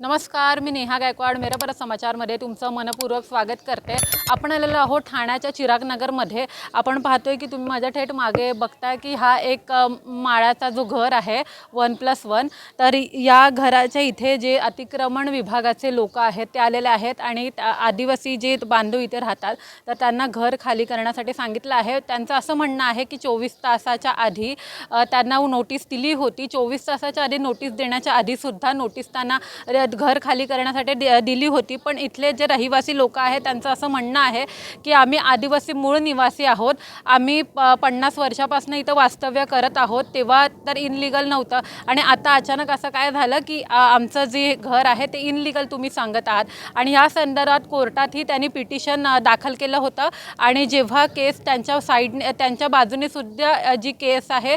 नमस्कार मी नेहा गायकवाड मेरा परत समाचारमध्ये तुमचं मनपूर्वक स्वागत करते. आपण आलेलो आहोत ठाण्याच्या चिरागनगरमध्ये. आपण पाहतोय की तुम्ही माझ्या थेट मागे बघताय की हा एक माळ्याचा जो घर आहे वन प्लस वन तर या घराच्या इथे जे अतिक्रमण विभागाचे लोक आहेत ते आलेले आहेत आणि आदिवासी जे बांधव इथे राहतात तर त्यांना घर खाली करण्यासाठी सांगितलं आहे. त्यांचं असं म्हणणं आहे की चोवीस तासाच्या आधी त्यांना नोटीस दिली होती. चोवीस तासाच्या आधी नोटीस देण्याच्या आधीसुद्धा नोटीस त्यांना र- घर खाली करण्यासाठी दिली होती. पण इथले जे रहिवासी लोक आहेत त्यांचं असं म्हणणं आहे की आम्ही आदिवासी मूळ निवासी आहोत. आम्ही प पन्नास वर्षापासून इथं वास्तव्य करत आहोत. तेव्हा तर इनलिगल नव्हतं. आणि आता अचानक असं काय झालं की आमचं जे घर आहे ते इनलिगल तुम्ही सांगत आहात. आणि ह्या संदर्भात कोर्टातही त्यांनी पिटिशन दाखल केलं होतं. आणि जेव्हा केस त्यांच्या साईडने त्यांच्या बाजूने सुद्धा जी केस आहे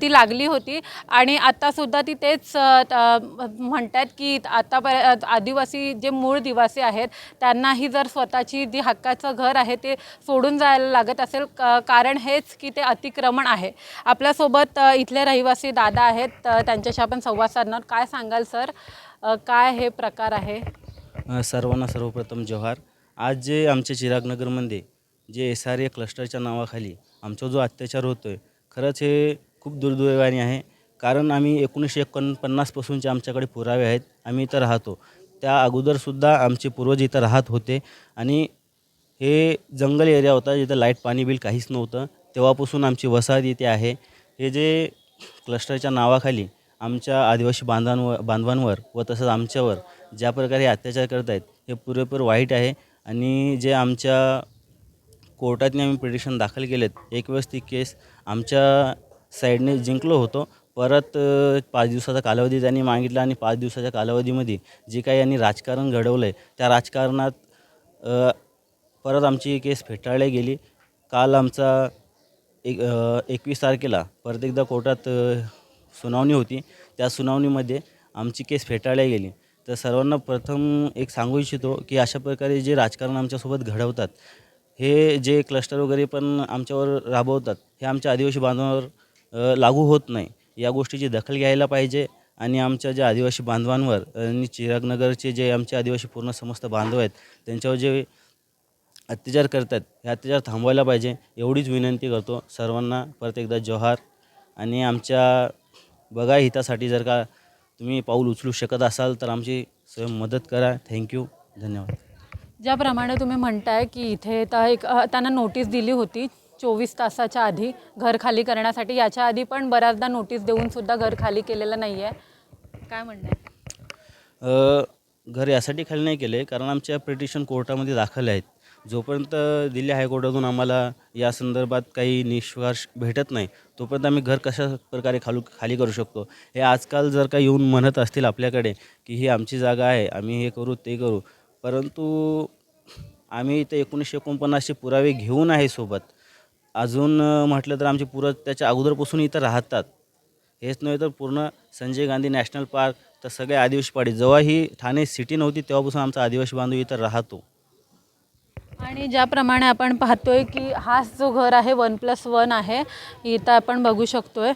ती लागली होती. आणि आत्तासुद्धा ती तेच म्हणतात की आतापर्यंत आदिवासी जे मूळ निवासी आहेत त्यांनाही जर स्वतःची जी हक्काचं घर आहे ते सोडून जायला लागत असेल कारण हेच की ते अतिक्रमण आहे. आपल्यासोबत इथले रहिवासी दादा आहेत त्यांच्याशी आपण संवाद साधणार. काय सांगाल सर? काय हे प्रकार आहे? सर्वांना सर्वप्रथम जोहार. आज जे आमच्या चिरागनगरमध्ये जे एस आर ए क्लस्टरच्या नावाखाली आमचा जो अत्याचार होतो आहे खरंच हे खूप दुर्दैवाने आहे. कारण आम्ही एकोणीसशे एकोणपन्नासपासूनचे आमच्याकडे पुरावे आहेत आम्ही इथं राहतो. त्या अगोदरसुद्धा आमचे पूर्वज इथं राहत होते आणि हे जंगल एरिया होता जिथं लाइट पाणी बिल काहीच नव्हतं. तेव्हापासून आमची वसाहत इथे आहे. हे जे क्लस्टरच्या नावाखाली आमच्या आदिवासी बांधांवर बांधवांवर व तसंच आमच्यावर ज्या प्रकारे अत्याचार करत आहेत हे पुरेपूर वाईट आहे. आणि जे आमच्या कोर्टातने आम्ही पिटिशन दाखल केलेत एक वेळेस ती केस आमच्या साईडने जिंकलो होतो. परत पाच दिवसाचा कालावधी त्यांनी मागितला आणि पाच दिवसाच्या कालावधीमध्ये जे काही यांनी राजकारण घडवलं आहे त्या राजकारणात परत आमची केस फेटाळली गेली. काल आमचा एक एकवीस तारखेला परत एकदा कोर्टात सुनावणी होती. त्या सुनावणीमध्ये आमची केस फेटाळली गेली. तर सर्वांना प्रथम एक सांगू इच्छितो की अशा प्रकारे जे राजकारण आमच्यासोबत घडवतात हे जे क्लस्टर वगैरे पण आमच्यावर राबवतात हे आमच्या आदिवासी बांधवांवर लागू होत नाही. या गोष्टीची दखल घ्यायला पाहिजे आणि आमच्या ज्या आदिवासी बांधवांवर आणि चिरागनगरचे जे आमचे आदिवासी पूर्ण समस्त बांधव आहेत त्यांच्यावर जे अत्याचार करतात. हे अत्याचार थांबवायला पाहिजे. एवढीच विनंती करतो सर्वांना. परत एकदा जोहार. आणि आमच्या बघा हितासाठी जर का तुम्ही पाऊल उचलू शकत असाल तर आमची स्वयं मदत करा. थँक्यू धन्यवाद. ज्याप्रमाणे तुम्ही म्हणताय की इथे तर एक त्यांना नोटीस दिली होती चोवीस तासाच्या आधी घर खाली करण्यासाठी. याच्या आधी पण बऱ्याचदा नोटीस देऊन सुद्धा घर खाली केलेलं नाही आहे काय म्हणताय अ, घर यासाठी खाली नाही केले. कारण आमच्या पिटिशन कोर्टामध्ये दाखल आहेत. जोपर्यंत दिल्ली हायकोर्टातून आम्हाला या संदर्भात काही निष्कर्ष भेटत नाही तोपर्यंत आम्ही घर कशा प्रकारे खालू खाली करू शकतो? हे आजकाल जर का येऊन म्हणत असतील आपल्याकडे की ही आमची जागा आहे आम्ही हे करू ते करू. परंतु आम्ही इथे एकोणीसशे एकोणपन्नासचे पुरावे घेऊन आहे सोबत. अजून म्हटलं तर आमचे पुरं त्याच्या अगोदरपासून इथं राहतात. हेच नव्हे तर पूर्ण संजय गांधी नॅशनल पार्क तर सगळे आदिवासी पाडी जेव्हा ही ठाणे सिटी नव्हती तेव्हापासून आमचा आदिवासी बांधव इथं राहतो. आणि ज्याप्रमाणे आपण पाहतोय की हा जो घर आहे वन प्लस वन आहे इथं आपण बघू शकतोय.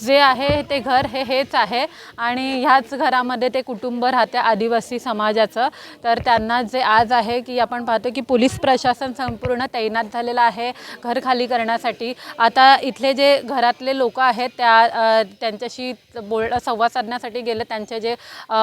जे आहे ते घर हे हेच आहे. आणि ह्याच घरामध्ये ते कुटुंब राहते आदिवासी समाजाचं. तर त्यांना जे आज आहे की आपण पाहतो की पोलीस प्रशासन संपूर्ण तैनात झालेलं आहे घर खाली करण्यासाठी. आता इथले जे घरातले लोक आहेत त्या त्यांच्याशी बोल संवाद साधण्यासाठी गेले. त्यांचे जे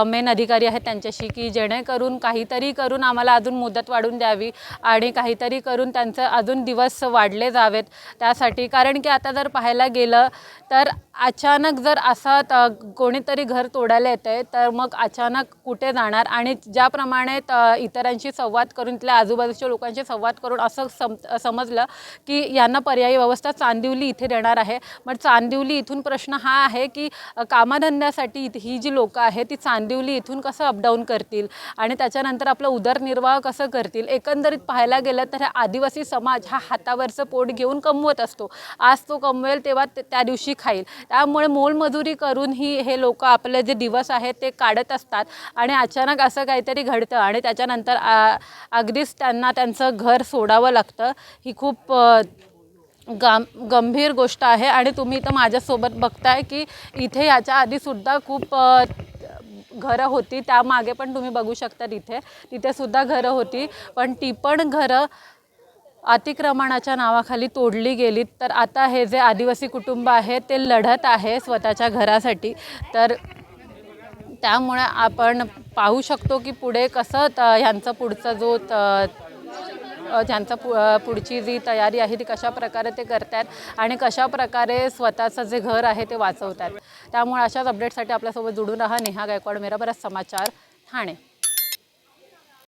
मेन अधिकारी आहेत त्यांच्याशी की जेणेकरून काहीतरी करून आम्हाला अजून मुदत वाढून द्यावी आणि काहीतरी करून त्यांचं अजून दिवस वाढले जावेत त्यासाठी. कारण की आता जर पाहायला गेलं तर अचानक जर असा कोणीतरी घर तोडायला येतं आहे तर मग अचानक कुठे जाणार? आणि ज्याप्रमाणे इतरांशी संवाद करून तिथल्या आजूबाजूच्या लोकांशी संवाद करून असं सम समजलं की यांना पर्यायी व्यवस्था चांदिवली इथे देणार आहे. मग चांदिवली इथून प्रश्न हा आहे की अ, कामधंद्यासाठी ही जी लोकं आहेत ती चांदिवली इथून कसं अपडाऊन करतील? आणि त्याच्यानंतर आपलं उदरनिर्वाह कसं करतील? एकंदरीत पाहायला गेलं तर हा आदिवासी समाज हा हातावरचं पोट घेऊन कमवत असतो. आज तो कमवेल तेव्हा ते- त्या दिवशी राहील. त्यामुळे मोलमजुरी करून ही हे लोक आपले जे दिवस आहेत ते काढत असतात. आणि अचानक असं काहीतरी घडतं आणि त्याच्यानंतर आ- अगदीच त्यांना त्यांचं घर सोडावं लागतं. ही खूप गाम गंभीर गोष्ट आहे. आणि तुम्ही इथं माझ्यासोबत बघताय की इथे याच्या आधीसुद्धा खूप घरं होती. त्यामागे पण तुम्ही बघू शकता तिथे. तिथेसुद्धा घरं होती. पण ती पण घरं अतिक्रमणाच्या नावाखाली तोडली गेलीत तर आता हे जे आदिवासी कुटुंब आहे ते लढत आहे स्वतःच्या घरासाठी. तर त्यामुळे आपण पाहू शकतो की पुढे कसं त ह्यांचा पुढचा जो त ज्यांचा पु पुढची जी तयारी आहे ती कशा प्रकारे ते करतात आणि कशा प्रकारे स्वतःचं जे घर आहे ते वाचवतात त्यामुळे अशाच अपडेटसाठी आपल्यासोबत जुडून राहा. नेहा गायकवाड मेरा बराच समाचार ठाणे.